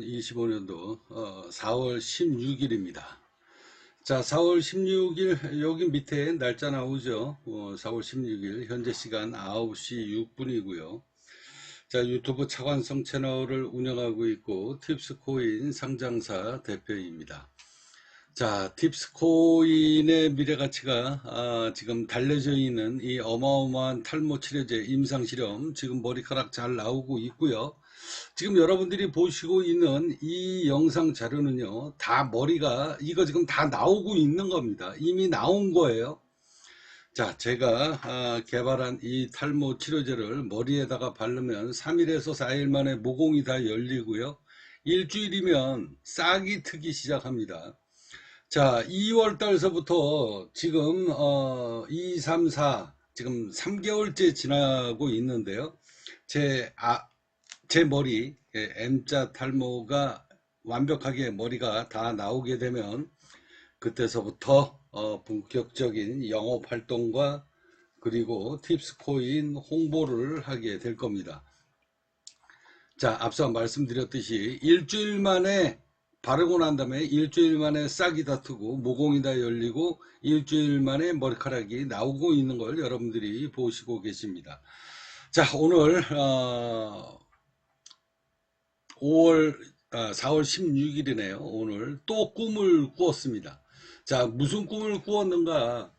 2025년도 4월 16일입니다. 자, 4월 16일 여기 밑에 날짜 나오죠. 4월 16일 현재 시간 9시 6분이고요. 자, 유튜브 차관성 채널을 운영하고 있고 팁스코인 상장사 대표입니다. 자, 팁스코인의 미래 가치가 아, 지금 달려져 있는 이 어마어마한 탈모 치료제 임상 실험 지금 머리카락 잘 나오고 있고요. 지금 여러분들이 보시고 있는 이 영상 자료는요, 다 머리가 이거 지금 다 나오고 있는 겁니다. 이미 나온 거예요. 자, 제가 아, 개발한 이 탈모 치료제를 머리에다가 바르면 3일에서 4일 만에 모공이 다 열리고요. 일주일이면 싹이 트기 시작합니다. 자, 2월 달서부터 지금 어, 2, 3, 4 지금 3개월째 지나고 있는데요. 제, 아, 제 머리 예, M자 탈모가 완벽하게 머리가 다 나오게 되면 그때서부터 어, 본격적인 영업 활동과 그리고 팁스코인 홍보를 하게 될 겁니다. 자, 앞서 말씀드렸듯이 일주일 만에 바르고 난 다음에 일주일 만에 싹이 다 트고 모공이 다 열리고 일주일 만에 머리카락이 나오고 있는 걸 여러분들이 보시고 계십니다. 자 오늘 어, 5월 아, 4월 16일이네요. 오늘 또 꿈을 꾸었습니다. 자 무슨 꿈을 꾸었는가?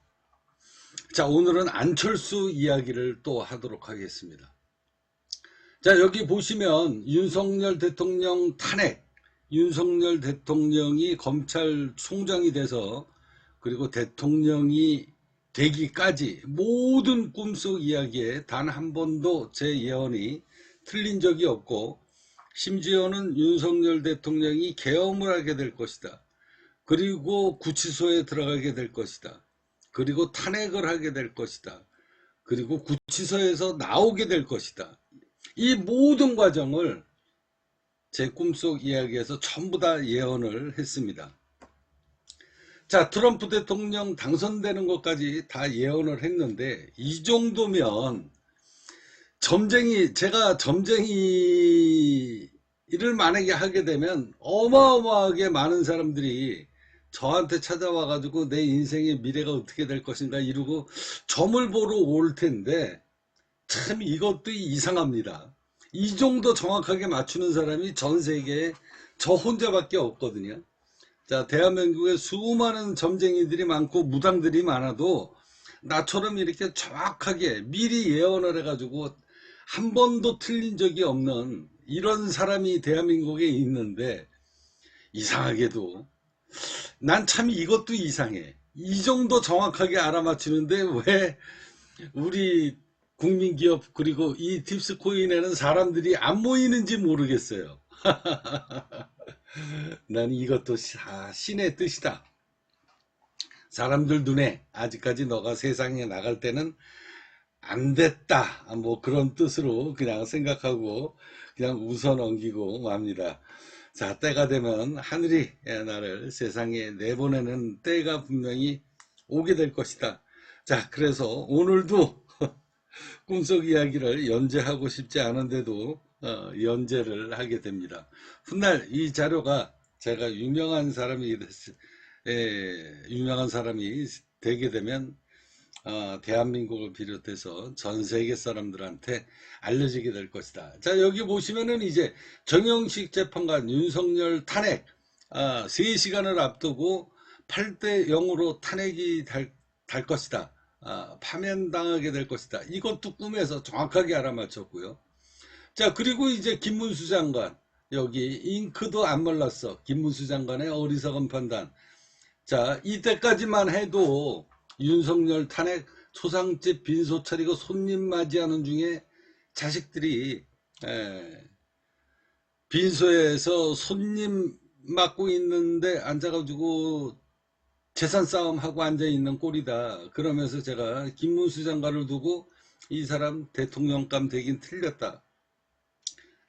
자 오늘은 안철수 이야기를 또 하도록 하겠습니다. 자 여기 보시면 윤석열 대통령 탄핵 윤석열 대통령이 검찰총장이 돼서 그리고 대통령이 되기까지 모든 꿈속 이야기에 단 한 번도 제 예언이 틀린 적이 없고 심지어는 윤석열 대통령이 계엄을 하게 될 것이다. 그리고 구치소에 들어가게 될 것이다. 그리고 탄핵을 하게 될 것이다. 그리고 구치소에서 나오게 될 것이다. 이 모든 과정을 제 꿈속 이야기에서 전부 다 예언을 했습니다. 자, 트럼프 대통령 당선되는 것까지 다 예언을 했는데, 이 정도면 점쟁이, 제가 점쟁이를 만약에 하게 되면 어마어마하게 많은 사람들이 저한테 찾아와 가지고 내 인생의 미래가 어떻게 될 것인가 이러고 점을 보러 올 텐데, 참 이것도 이상합니다. 이 정도 정확하게 맞추는 사람이 전 세계에 저 혼자밖에 없거든요. 자, 대한민국에 수많은 점쟁이들이 많고 무당들이 많아도 나처럼 이렇게 정확하게 미리 예언을 해가지고 한 번도 틀린 적이 없는 이런 사람이 대한민국에 있는데 이상하게도 난 참 이것도 이상해. 이 정도 정확하게 알아맞히는데 왜 우리 국민기업 그리고 이 팁스코인에는 사람들이 안 모이는지 모르겠어요. 난 이것도 신의 뜻이다. 사람들 눈에 아직까지 너가 세상에 나갈 때는 안 됐다. 뭐 그런 뜻으로 그냥 생각하고 그냥 웃어 넘기고 맙니다. 자, 때가 되면 하늘이 나를 세상에 내보내는 때가 분명히 오게 될 것이다. 자, 그래서 오늘도 꿈속 이야기를 연재하고 싶지 않은데도 어, 연재를 하게 됩니다. 훗날 이 자료가 제가 유명한 사람이 에, 유명한 사람이 되게 되면 어, 대한민국을 비롯해서 전 세계 사람들한테 알려지게 될 것이다. 자 여기 보시면은 이제 정영식 재판관 윤석열 탄핵 아, 3시간을 앞두고 8대 0으로 탄핵이 될, 될 것이다. 아, 파면당하게 될 것이다. 이것도 꿈에서 정확하게 알아맞혔고요. 자 그리고 이제 김문수 장관 여기 잉크도 안 말랐어. 김문수 장관의 어리석은 판단. 자 이때까지만 해도 윤석열 탄핵 초상집 빈소 차리고 손님 맞이하는 중에 자식들이 에, 빈소에서 손님 맞고 있는데 앉아가지고 재산 싸움하고 앉아있는 꼴이다. 그러면서 제가 김문수 장관을 두고 이 사람 대통령감 되긴 틀렸다.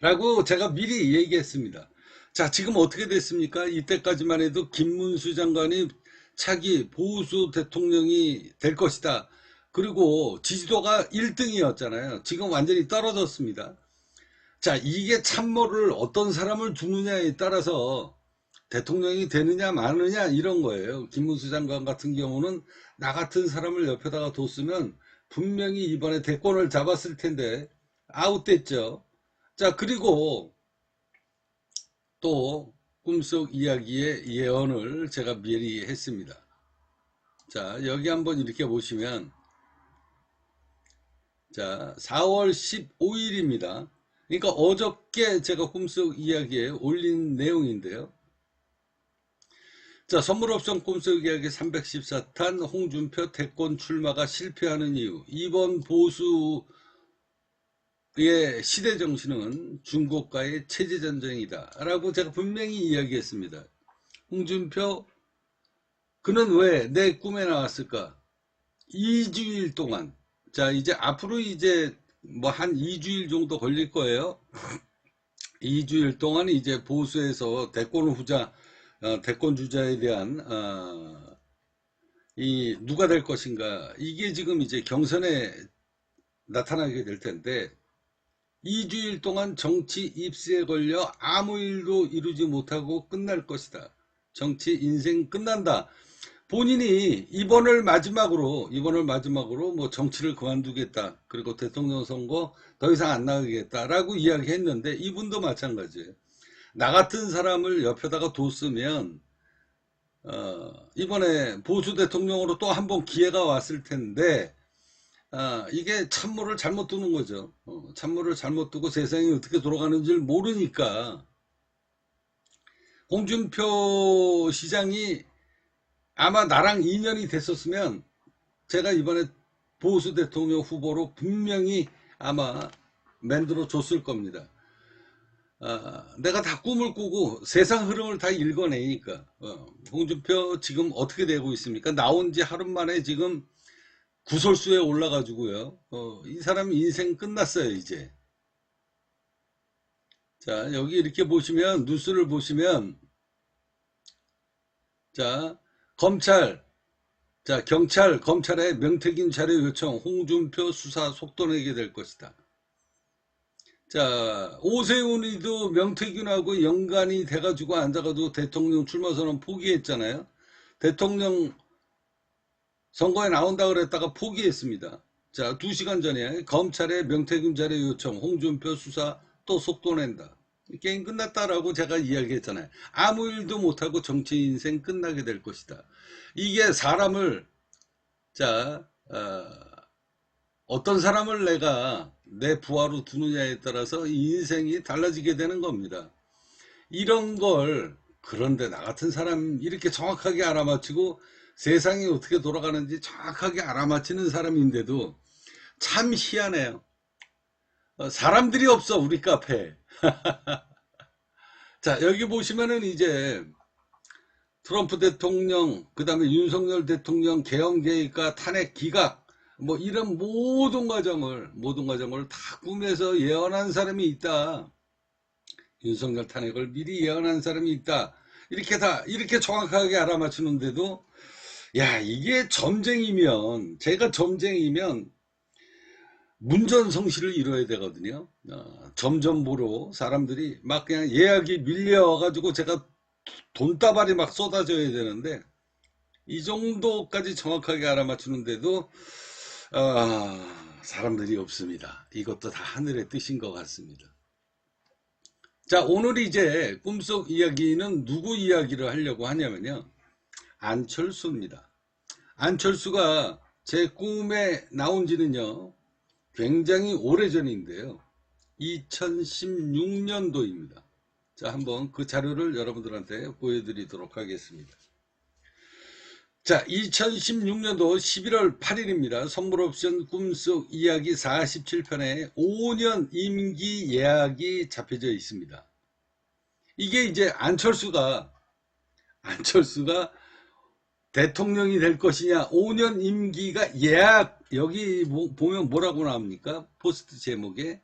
라고 제가 미리 얘기했습니다. 자, 지금 어떻게 됐습니까? 이때까지만 해도 김문수 장관이 차기 보수 대통령이 될 것이다. 그리고 지지도가 1등이었잖아요. 지금 완전히 떨어졌습니다. 자, 이게 참모를 어떤 사람을 두느냐에 따라서 대통령이 되느냐 마느냐 이런 거예요. 김문수 장관 같은 경우는 나 같은 사람을 옆에다가 뒀으면 분명히 이번에 대권을 잡았을 텐데 아웃됐죠. 자, 그리고 또 꿈속 이야기의 예언을 제가 미리 했습니다. 자, 여기 한번 이렇게 보시면 자, 4월 15일입니다. 그러니까 어저께 제가 꿈속 이야기에 올린 내용인데요. 자, 선물 옵션 꿈속 이야기 314탄 홍준표 대권 출마가 실패하는 이유. 이번 보수 의 시대 정신은 중국과의 체제 전쟁이다. 라고 제가 분명히 이야기했습니다. 홍준표, 그는 왜 내 꿈에 나왔을까? 2주일 동안. 자, 이제 앞으로 이제 뭐 한 2주일 정도 걸릴 거예요. 2주일 동안 이제 보수에서 대권 후자, 어, 대권 주자에 대한, 어, 이, 누가 될 것인가. 이게 지금 이제 경선에 나타나게 될 텐데, 2주일 동안 정치 입스에 걸려 아무 일도 이루지 못하고 끝날 것이다. 정치 인생 끝난다. 본인이 이번을 마지막으로 이번을 마지막으로 뭐 정치를 그만두겠다. 그리고 대통령 선거 더 이상 안 나가겠다라고 이야기했는데 이분도 마찬가지예요. 나 같은 사람을 옆에다가 뒀으면 어, 이번에 보수 대통령으로 또 한 번 기회가 왔을 텐데 아, 이게 참모를 잘못 두는 거죠. 어, 참모를 잘못 두고 세상이 어떻게 돌아가는지 모르니까 홍준표 시장이 아마 나랑 인연이 됐었으면 제가 이번에 보수 대통령 후보로 분명히 아마 만들어 줬을 겁니다. 아, 내가 다 꿈을 꾸고 세상 흐름을 다 읽어내니까 어, 홍준표 지금 어떻게 되고 있습니까? 나온 지 하루 만에 지금 구설수에 올라가지고요. 어, 이 사람 인생 끝났어요 이제. 자 여기 이렇게 보시면 뉴스를 보시면 자 검찰 자 경찰 검찰의 명태균 자료 요청 홍준표 수사 속도 내게 될 것이다. 자 오세훈이도 명태균하고 연관이 돼가지고 앉아가지고 대통령 출마 선언 포기했잖아요. 대통령 선거에 나온다 그랬다가 포기했습니다. 자, 두 시간 전에 검찰의 명태균 자료 요청, 홍준표 수사 또 속도 낸다. 게임 끝났다라고 제가 이야기했잖아요. 아무 일도 못하고 정치 인생 끝나게 될 것이다. 이게 사람을, 자, 어, 떤 사람을 내가 내 부하로 두느냐에 따라서 인생이 달라지게 되는 겁니다. 이런 걸, 그런데 나 같은 사람 이렇게 정확하게 알아맞히고 세상이 어떻게 돌아가는지 정확하게 알아맞히는 사람인데도 참 희한해요. 어, 사람들이 없어 우리 카페. 자 여기 보시면은 이제 트럼프 대통령 그 다음에 윤석열 대통령 개헌 계획과 탄핵 기각 뭐 이런 모든 과정을 모든 과정을 다 꿈에서 예언한 사람이 있다. 윤석열 탄핵을 미리 예언한 사람이 있다. 이렇게 다 이렇게 정확하게 알아맞히는데도 야 이게 점쟁이면 제가 점쟁이면 문전성시를 이뤄야 되거든요. 어, 점점 보러 사람들이 막 그냥 예약이 밀려와 가지고 제가 돈다발이 막 쏟아져야 되는데 이 정도까지 정확하게 알아맞추는데도 어, 사람들이 없습니다. 이것도 다 하늘의 뜻인 것 같습니다. 자 오늘 이제 꿈속 이야기는 누구 이야기를 하려고 하냐면요 안철수입니다. 안철수가 제 꿈에 나온 지는요, 굉장히 오래 전인데요. 2016년도입니다. 자, 한번 그 자료를 여러분들한테 보여드리도록 하겠습니다. 자, 2016년도 11월 8일입니다. 선물옵션 꿈속 이야기 47편에 5년 임기 예약이 잡혀져 있습니다. 이게 이제 안철수가, 안철수가 대통령이 될 것이냐 5년 임기가 예약 여기 보면 뭐라고 나옵니까 포스트 제목에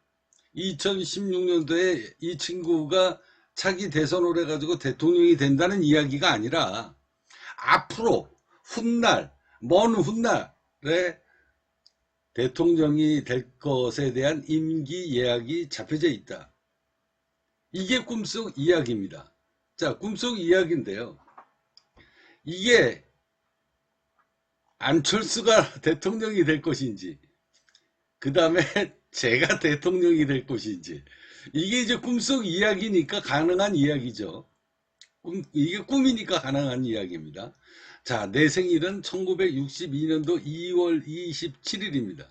2016년도에 이 친구가 차기 대선을 해가지고 대통령이 된다는 이야기가 아니라 앞으로 훗날 먼 훗날에 대통령이 될 것에 대한 임기 예약이 잡혀져 있다 이게 꿈속 이야기입니다. 자, 꿈속 이야기인데요. 이게 안철수가 대통령이 될 것인지, 그 다음에 제가 대통령이 될 것인지, 이게 이제 꿈속 이야기니까 가능한 이야기죠. 꿈, 이게 꿈이니까 가능한 이야기입니다. 자, 내 생일은 1962년도 2월 27일입니다.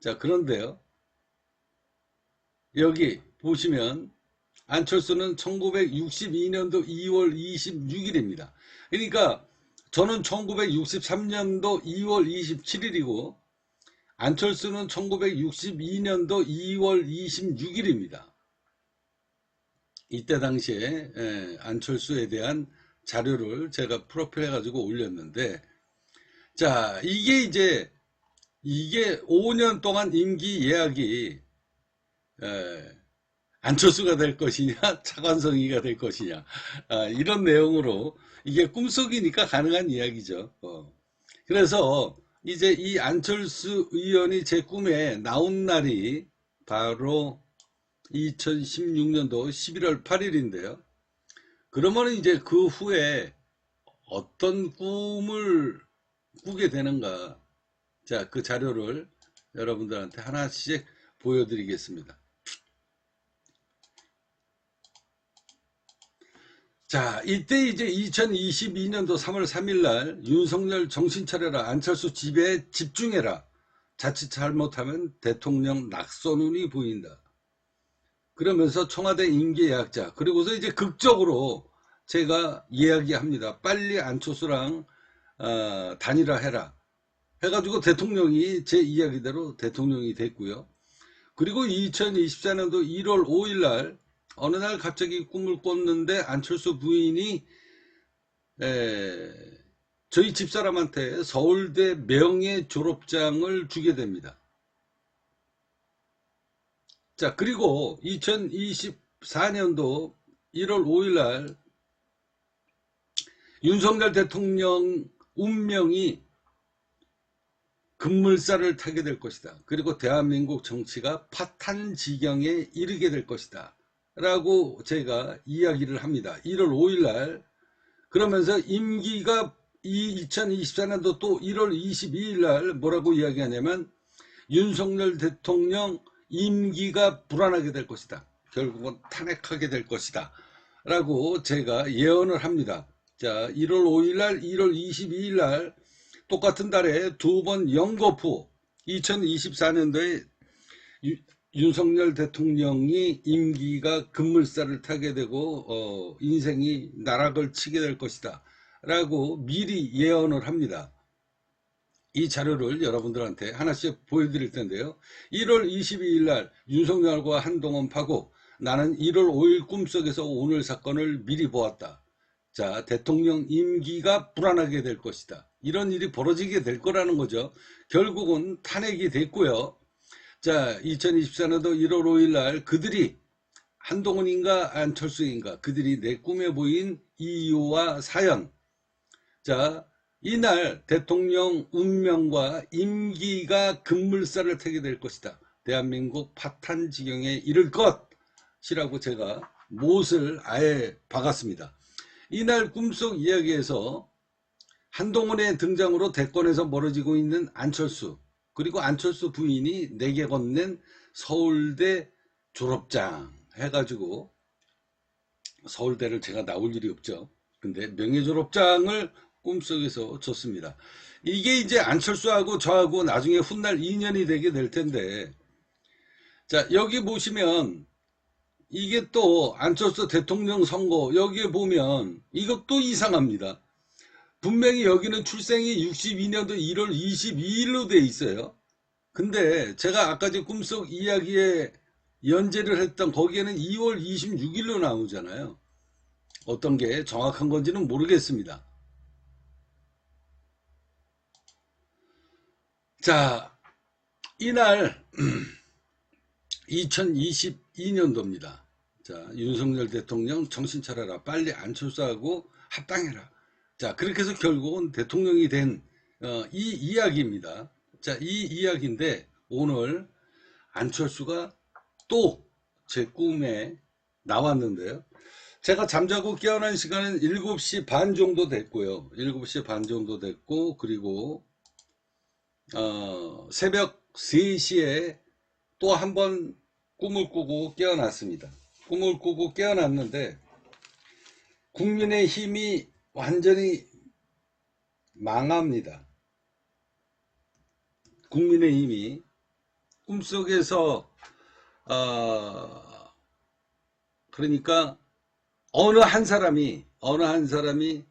자, 그런데요. 여기 보시면 안철수는 1962년도 2월 26일입니다. 그러니까 저는 1963년도 2월 27일이고 안철수는 1962년도 2월 26일입니다. 이때 당시에 에, 안철수에 대한 자료를 제가 프로필 해가지고 올렸는데 자 이게 이제 이게 5년 동안 임기 예약이 에, 안철수가 될 것이냐 차관성이가 될 것이냐 아, 이런 내용으로 이게 꿈속이니까 가능한 이야기죠. 어. 그래서 이제 이 안철수 의원이 제 꿈에 나온 날이 바로 2016년도 11월 8일인데요. 그러면 이제 그 후에 어떤 꿈을 꾸게 되는가. 자, 그 자료를 여러분들한테 하나씩 보여드리겠습니다. 자, 이때 이제 2022년도 3월 3일 날 윤석열 정신 차려라 안철수 집에 집중해라. 자칫 잘못하면 대통령 낙선운이 보인다. 그러면서 청와대 임기 예약자 그리고서 이제 극적으로 제가 이야기합니다. 빨리 안철수랑 어, 단일화 해라. 해가지고 대통령이 제 이야기대로 대통령이 됐고요. 그리고 2024년도 1월 5일 날 어느 날 갑자기 꿈을 꿨는데 안철수 부인이 에, 저희 집사람한테 서울대 명예 졸업장을 주게 됩니다. 자, 그리고 2024년도 1월 5일 날 윤석열 대통령 운명이 급물살을 타게 될 것이다. 그리고 대한민국 정치가 파탄 지경에 이르게 될 것이다. 라고 제가 이야기를 합니다. 1월 5일 날 그러면서 임기가 2024년도 또 1월 22일 날 뭐라고 이야기하냐면 윤석열 대통령 임기가 불안하게 될 것이다. 결국은 탄핵하게 될 것이다. 라고 제가 예언을 합니다. 자, 1월 5일 날, 1월 22일 날 똑같은 달에 두 번 연거푸 2024년도에 윤석열 대통령이 임기가 급물살을 타게 되고 어, 인생이 나락을 치게 될 것이다. 라고 미리 예언을 합니다. 이 자료를 여러분들한테 하나씩 보여드릴 텐데요. 1월 22일 날 윤석열과 한동훈 파고 나는 1월 5일 꿈속에서 오늘 사건을 미리 보았다. 자, 대통령 임기가 불안하게 될 것이다. 이런 일이 벌어지게 될 거라는 거죠. 결국은 탄핵이 됐고요. 자, 2024년도 1월 5일 날 그들이 한동훈인가 안철수인가 그들이 내 꿈에 보인 이유와 사연. 자, 이날 대통령 운명과 임기가 급물살을 타게 될 것이다. 대한민국 파탄 지경에 이를 것이라고 제가 못을 아예 박았습니다. 이날 꿈속 이야기에서 한동훈의 등장으로 대권에서 멀어지고 있는 안철수 그리고 안철수 부인이 내게 건넨 서울대 졸업장 해가지고 서울대를 제가 나올 일이 없죠. 근데 명예졸업장을 꿈속에서 줬습니다. 이게 이제 안철수하고 저하고 나중에 훗날 인연이 되게 될 텐데 자 여기 보시면 이게 또 안철수 대통령 선거 여기에 보면 이것도 이상합니다. 분명히 여기는 출생이 62년도 1월 22일로 돼 있어요. 근데 제가 아까 제 꿈속 이야기에 연재를 했던 거기에는 2월 26일로 나오잖아요. 어떤 게 정확한 건지는 모르겠습니다. 자, 이날 2022년도입니다. 자, 윤석열 대통령 정신 차려라. 빨리 안철수하고 합당해라. 자, 그렇게 해서 결국은 대통령이 된, 어, 이 이야기입니다. 자, 이 이야기인데, 오늘 안철수가 또 제 꿈에 나왔는데요. 제가 잠자고 깨어난 시간은 7시 반 정도 됐고요. 7시 반 정도 됐고, 그리고, 어, 새벽 3시에 또 한 번 꿈을 꾸고 깨어났습니다. 꿈을 꾸고 깨어났는데, 국민의 힘이 완전히 망합니다. 국민의 힘이 꿈속에서 어, 그러니까 어느 한 사람이 어느 한 사람이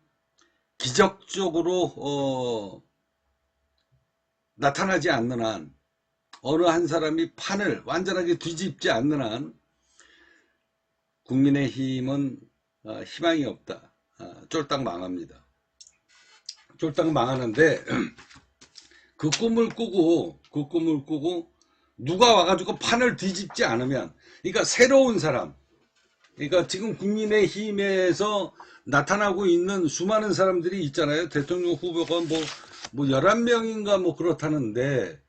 기적적으로 어, 나타나지 않는 한 어느 한 사람이 판을 완전하게 뒤집지 않는 한 국민의 힘은 어, 희망이 없다. 어, 쫄딱 망합니다. 쫄딱 망하는데 그 꿈을 꾸고 그 꿈을 꾸고 누가 와가지고 판을 뒤집지 않으면 그러니까 새로운 사람 그러니까 지금 국민의힘에서 나타나고 있는 수많은 사람들이 있잖아요. 대통령 후보가 뭐, 뭐 11명인가 뭐 그렇다는데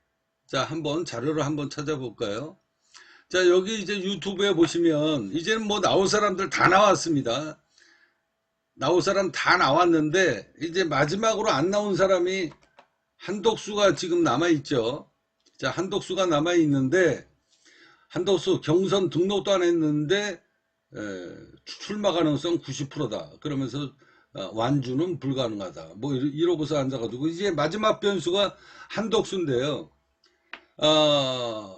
자 한번 자료를 한번 찾아볼까요? 자 여기 이제 유튜브에 보시면 이제는 뭐 나올 사람들 다 나왔습니다 나올 사람 다 나왔는데 이제 마지막으로 안 나온 사람이 한독수가 지금 남아있죠. 자, 한독수가 남아있는데, 한독수 경선 등록도 안 했는데, 에, 출마 가능성 90%다. 그러면서 어, 완주는 불가능하다. 뭐 이러- 이러고서 앉아가지고, 이제 마지막 변수가 한독수인데요. 어,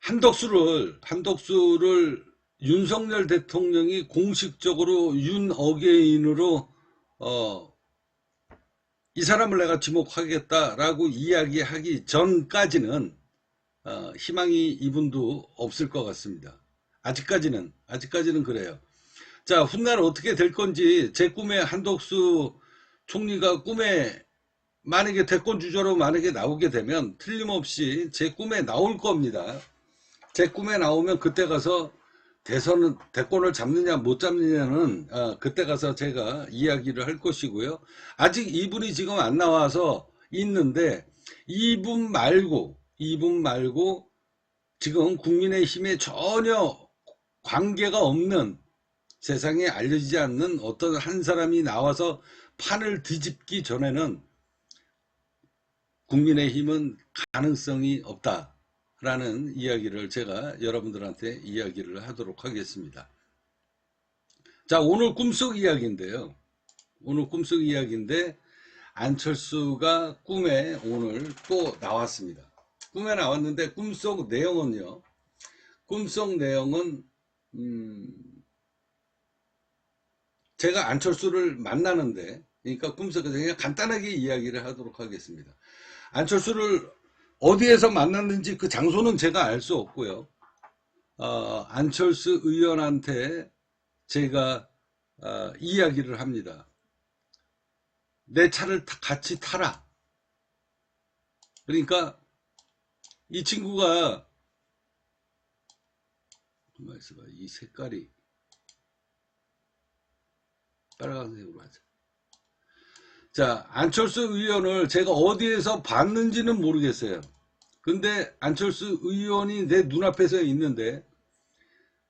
한독수를, 한독수를 윤석열 대통령이 공식적으로 윤 어게인으로, 어, 이 사람을 내가 지목하겠다라고 이야기하기 전까지는 어, 희망이 이분도 없을 것 같습니다. 아직까지는 아직까지는 그래요. 자 훗날 어떻게 될 건지 제 꿈에 한덕수 총리가 꿈에 만약에 대권 주자로 만약에 나오게 되면 틀림없이 제 꿈에 나올 겁니다. 제 꿈에 나오면 그때 가서 대선은 대권을 잡느냐 못 잡느냐는 어, 그때 가서 제가 이야기를 할 것이고요. 아직 이분이 지금 안 나와서 있는데 이분 말고 이분 말고 지금 국민의힘에 전혀 관계가 없는 세상에 알려지지 않는 어떤 한 사람이 나와서 판을 뒤집기 전에는 국민의힘은 가능성이 없다. 라는 이야기를 제가 여러분들한테 이야기를 하도록 하겠습니다. 자, 오늘 꿈속 이야기인데요. 오늘 꿈속 이야기인데 안철수가 꿈에 오늘 또 나왔습니다. 꿈에 나왔는데 꿈속 내용은요. 꿈속 내용은 음, 제가 안철수를 만나는데 그러니까 꿈속에서 그냥 간단하게 이야기를 하도록 하겠습니다. 안철수를 어디에서 만났는지 그 장소는 제가 알 수 없고요. 어, 안철수 의원한테 제가 어, 이야기를 합니다. 내 차를 타- 같이 타라. 그러니까 이 친구가 가만 있어봐. 이 색깔이 빨간색으로 하자. 자, 안철수 의원을 제가 어디에서 봤는지는 모르겠어요. 근데 안철수 의원이 내 눈앞에서 있는데,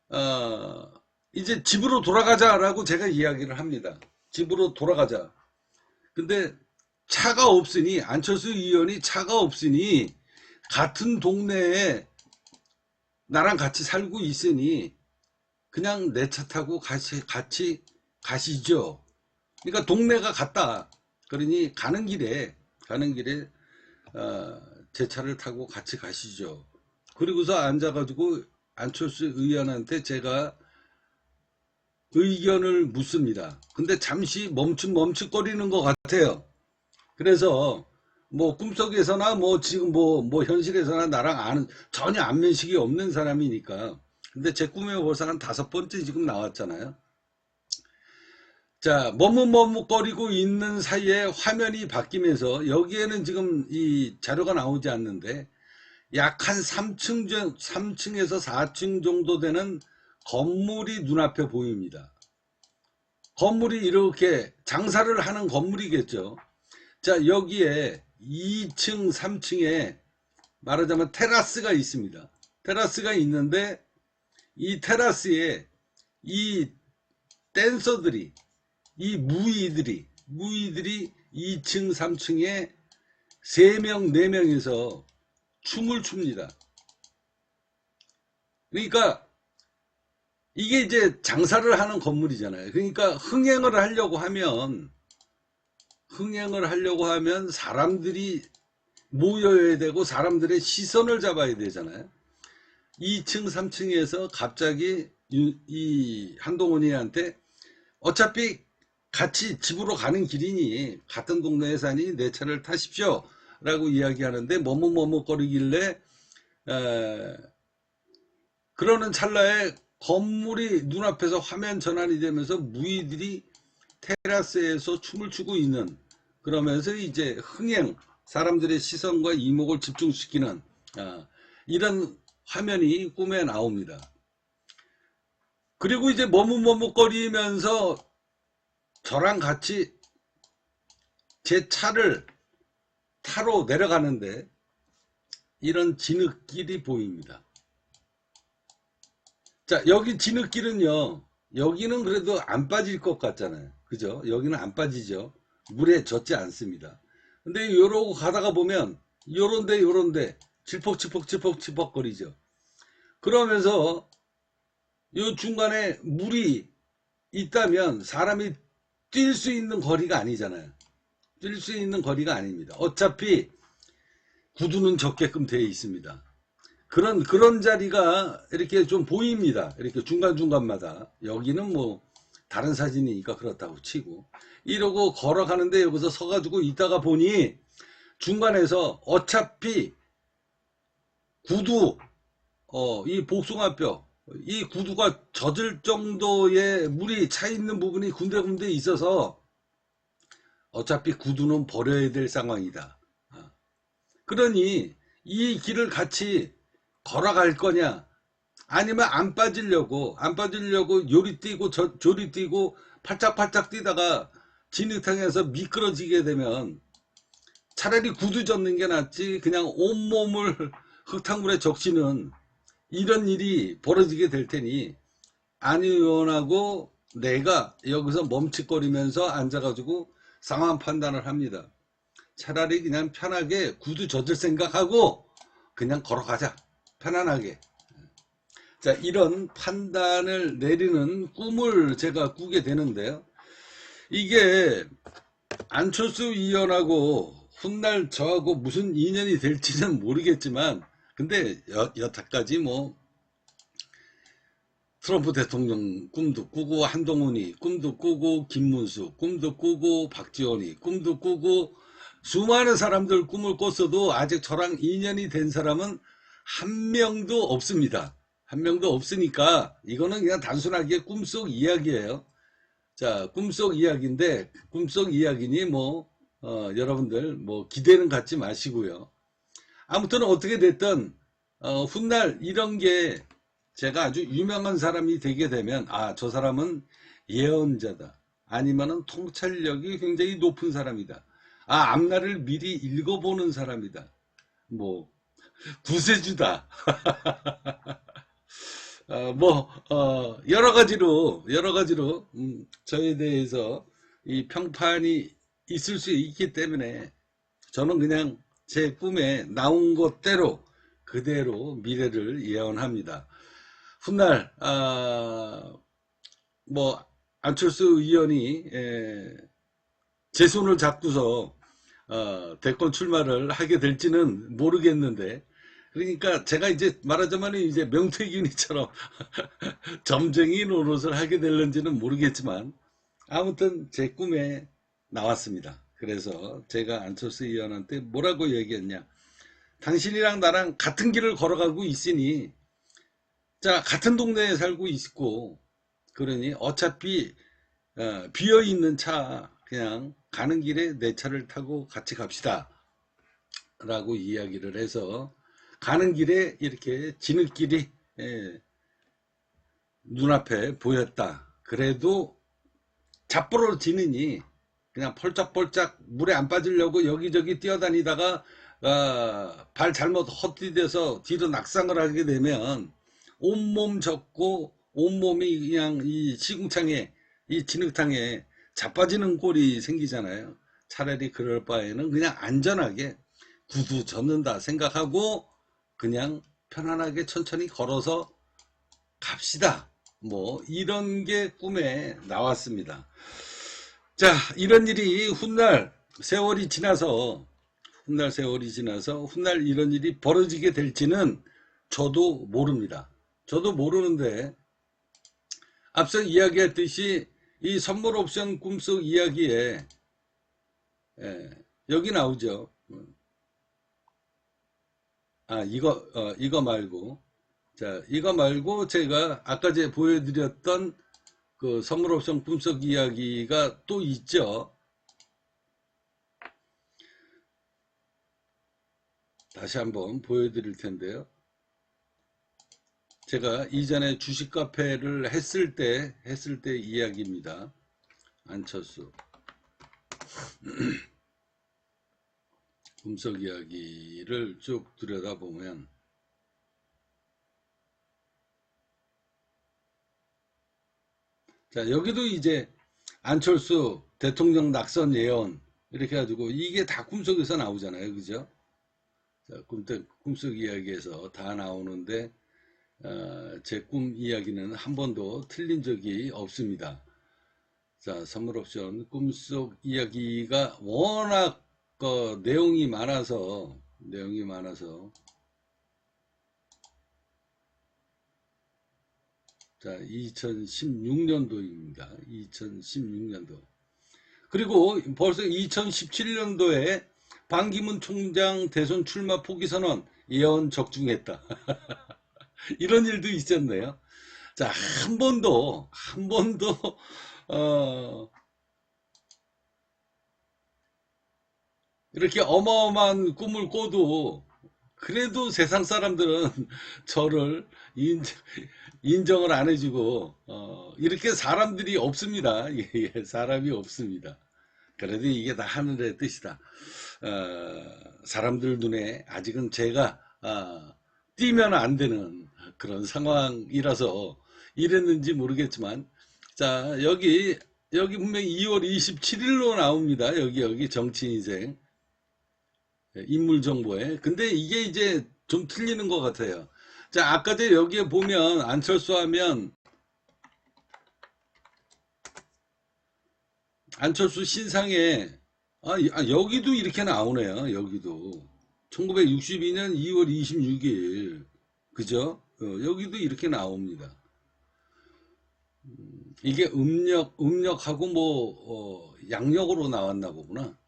어, 이제 집으로 돌아가자라고 제가 이야기를 합니다. 집으로 돌아가자. 근데 차가 없으니, 안철수 의원이 차가 없으니, 같은 동네에 나랑 같이 살고 있으니, 그냥 내 차 타고 같이, 같이 가시죠. 그러니까 동네가 같다. 그러니 가는 길에 가는 길에 어, 제 차를 타고 같이 가시죠. 그리고서 앉아가지고 안철수 의원한테 제가 의견을 묻습니다. 근데 잠시 멈춤 멈칫거리는 것 같아요. 그래서 뭐 꿈속에서나 뭐 지금 뭐, 뭐 현실에서나 나랑 아는 전혀 안면식이 없는 사람이니까. 근데 제 꿈에 한 다섯 번째 지금 나왔잖아요. 자, 머뭇머뭇거리고 있는 사이에 화면이 바뀌면서 여기에는 지금 이 자료가 나오지 않는데 약 한 3층, 3층에서 4층 정도 되는 건물이 눈앞에 보입니다. 건물이 이렇게 장사를 하는 건물이겠죠. 자, 여기에 2층, 3층에 말하자면 테라스가 있습니다. 테라스가 있는데 이 테라스에 이 댄서들이 이 무이들이 무이들이 2층 3층에 3명 4명이서 춤을 춥니다. 그러니까 이게 이제 장사를 하는 건물이잖아요. 그러니까 흥행을 하려고 하면 흥행을 하려고 하면 사람들이 모여야 되고 사람들의 시선을 잡아야 되잖아요. 2층, 3층에서 갑자기 이, 이 한동훈이한테 어차피 같이 집으로 가는 길이니 같은 동네에 사니 내 차를 타십시오 라고 이야기하는데 머뭇머뭇거리길래 에, 그러는 찰나에 건물이 눈앞에서 화면 전환이 되면서 무의들이 테라스에서 춤을 추고 있는 그러면서 이제 흥행 사람들의 시선과 이목을 집중시키는 아, 이런 화면이 꿈에 나옵니다. 그리고 이제 머뭇머뭇거리면서 저랑 같이 제 차를 타러 내려가는데 이런 진흙길이 보입니다. 자, 여기 진흙길은요, 여기는 그래도 안 빠질 것 같잖아요. 그죠? 여기는 안 빠지죠. 물에 젖지 않습니다. 근데 요러고 가다가 보면, 요런데, 요런데, 질퍽질퍽질퍽질퍽 거리죠. 그러면서, 요 중간에 물이 있다면 사람이 뛸 수 있는 거리가 아니잖아요. 뛸 수 있는 거리가 아닙니다. 어차피 구두는 적게끔 되어 있습니다. 그런 그런 자리가 이렇게 좀 보입니다. 이렇게 중간 중간마다 여기는 뭐 다른 사진이니까 그렇다고 치고 이러고 걸어가는데 여기서 서가지고 있다가 보니 중간에서 어차피 구두 어, 이 복숭아뼈 이 구두가 젖을 정도의 물이 차 있는 부분이 군데군데 있어서 어차피 구두는 버려야 될 상황이다. 어. 그러니 이 길을 같이 걸어갈 거냐 아니면 안 빠지려고 안 빠지려고 요리 뛰고 저, 조리 뛰고 팔짝팔짝 뛰다가 진흙탕에서 미끄러지게 되면 차라리 구두 젖는 게 낫지 그냥 온몸을 흙탕물에 적시는 이런 일이 벌어지게 될 테니 안이 원하고 내가 여기서 멈칫거리면서 앉아가지고 상황 판단을 합니다. 차라리 그냥 편하게 구두 젖을 생각하고 그냥 걸어가자. 편안하게. 자, 이런 판단을 내리는 꿈을 제가 꾸게 되는데요. 이게 안철수 의원하고 훗날 저하고 무슨 인연이 될지는 모르겠지만, 근데 여, 여태까지 뭐, 트럼프 대통령 꿈도 꾸고, 한동훈이 꿈도 꾸고, 김문수 꿈도 꾸고, 박지원이 꿈도 꾸고, 수많은 사람들 꿈을 꿨어도 아직 저랑 인연이 된 사람은 한 명도 없습니다. 한 명도 없으니까 이거는 그냥 단순하게 꿈속 이야기예요. 자, 꿈속 이야기인데 꿈속 이야기니 뭐 어, 여러분들 뭐 기대는 갖지 마시고요. 아무튼 어떻게 됐든 어, 훗날 이런 게 제가 아주 유명한 사람이 되게 되면 아, 저 사람은 예언자다. 아니면은 통찰력이 굉장히 높은 사람이다. 아, 앞날을 미리 읽어보는 사람이다. 뭐 구세주다. 어, 뭐, 어, 여러 가지로, 여러 가지로, 음, 저에 대해서 이 평판이 있을 수 있기 때문에 저는 그냥 제 꿈에 나온 것대로 그대로 미래를 예언합니다. 훗날, 아, 뭐, 안철수 의원이, 에, 제 손을 잡고서 어, 대권 출마를 하게 될지는 모르겠는데 그러니까 제가 이제 말하자면 이제 명태균이처럼 점쟁이 노릇을 하게 될는지는 모르겠지만 아무튼 제 꿈에 나왔습니다. 그래서 제가 안철수 의원한테 뭐라고 얘기했냐 당신이랑 나랑 같은 길을 걸어가고 있으니 자 같은 동네에 살고 있고 그러니 어차피 어, 비어있는 차 그냥 가는 길에 내 차를 타고 같이 갑시다. 라고 이야기를 해서 가는 길에 이렇게 진흙길이 예, 눈앞에 보였다. 그래도 잡부러 지느니 그냥 펄짝펄짝 물에 안 빠지려고 여기저기 뛰어다니다가 아, 발 잘못 헛디뎌서 뒤로 낙상을 하게 되면 온몸 젖고 온몸이 그냥 이 시궁창에 이 진흙탕에 자빠지는 꼴이 생기잖아요. 차라리 그럴 바에는 그냥 안전하게 구두 젖는다 생각하고 그냥 편안하게 천천히 걸어서 갑시다. 뭐 이런 게 꿈에 나왔습니다. 자, 이런 일이 훗날 세월이 지나서 훗날 세월이 지나서 훗날 이런 일이 벌어지게 될지는 저도 모릅니다. 저도 모르는데 앞서 이야기했듯이 이 선물 옵션 꿈속 이야기에 예, 여기 나오죠. 아 이거 어, 이거 말고 자 이거 말고 제가 아까 제 보여드렸던 그 옵션 꿈속 이야기가 또 있죠. 다시 한번 보여드릴 텐데요. 제가 이전에 주식 카페를 했을 때 했을 때 이야기입니다. 안철수 꿈속 이야기를 쭉 들여다보면 자 여기도 이제 안철수 대통령 낙선 예언 이렇게 해가지고 이게 다 꿈속에서 나오잖아요. 그죠? 자, 꿈, 꿈속 이야기에서 다 나오는데 어, 제꿈 이야기는 한 번도 틀린 적이 없습니다. 자, 선물 옵션. 꿈속 이야기가 워낙 그 내용이 많아서 내용이 많아서 자, 2016년도입니다. 2016년도. 그리고 벌써 2017년도에 반기문 총장 대선 출마 포기 선언 예언 적중했다. 이런 일도 있었네요. 자, 한 번도, 한 번도, 어, 이렇게 어마어마한 꿈을 꿔도, 그래도 세상 사람들은 저를 인정, 인정을 안 해주고, 어, 이렇게 사람들이 없습니다. 예, 예, 사람이 없습니다. 그래도 이게 다 하늘의 뜻이다. 어, 사람들 눈에 아직은 제가, 어, 뛰면 안 되는 그런 상황이라서 이랬는지 모르겠지만 자 여기 여기 분명히 2월 27일로 나옵니다 여기 여기 정치 인생 인물 정보에 근데 이게 이제 좀 틀리는 것 같아요 자 아까 전 여기에 보면 안철수 하면 안철수 신상에 아, 아, 여기도 이렇게 나오네요 여기도 1962년 2월 26일 그죠? 어, 여기도 이렇게 나옵니다. 음, 이게 음력, 음력하고 뭐, 어, 양력으로 나왔나 보구나.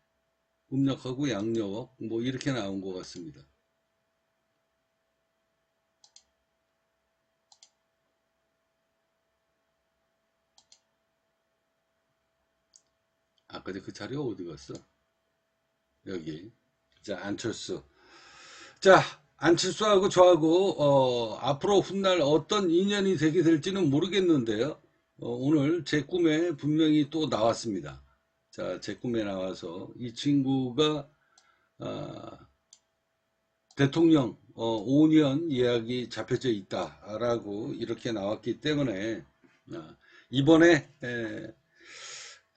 음력하고 양력, 뭐, 이렇게 나온 것 같습니다. 아까 그 자료 어디 갔어? 여기. 자, 안철수. 자, 안철수하고 저하고 어, 앞으로 훗날 어떤 인연이 되게 될지는 모르겠는데요. 어, 오늘 제 꿈에 분명히 또 나왔습니다. 자, 제 꿈에 나와서 이 친구가 어, 대통령 5년 예약이 잡혀져 있다라고 이렇게 나왔기 때문에 어, 이번에 에,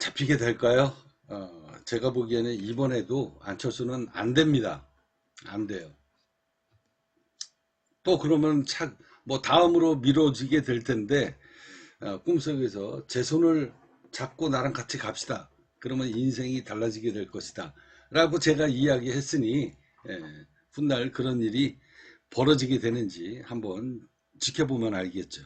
잡히게 될까요? 어, 제가 보기에는 이번에도 안철수는 안 됩니다. 안 돼요. 또 그러면 차, 뭐 다음으로 미뤄지게 될 텐데 어, 꿈속에서 제 손을 잡고 나랑 같이 갑시다. 그러면 인생이 달라지게 될 것이다. 라고 제가 이야기했으니 예, 훗날 그런 일이 벌어지게 되는지 한번 지켜보면 알겠죠.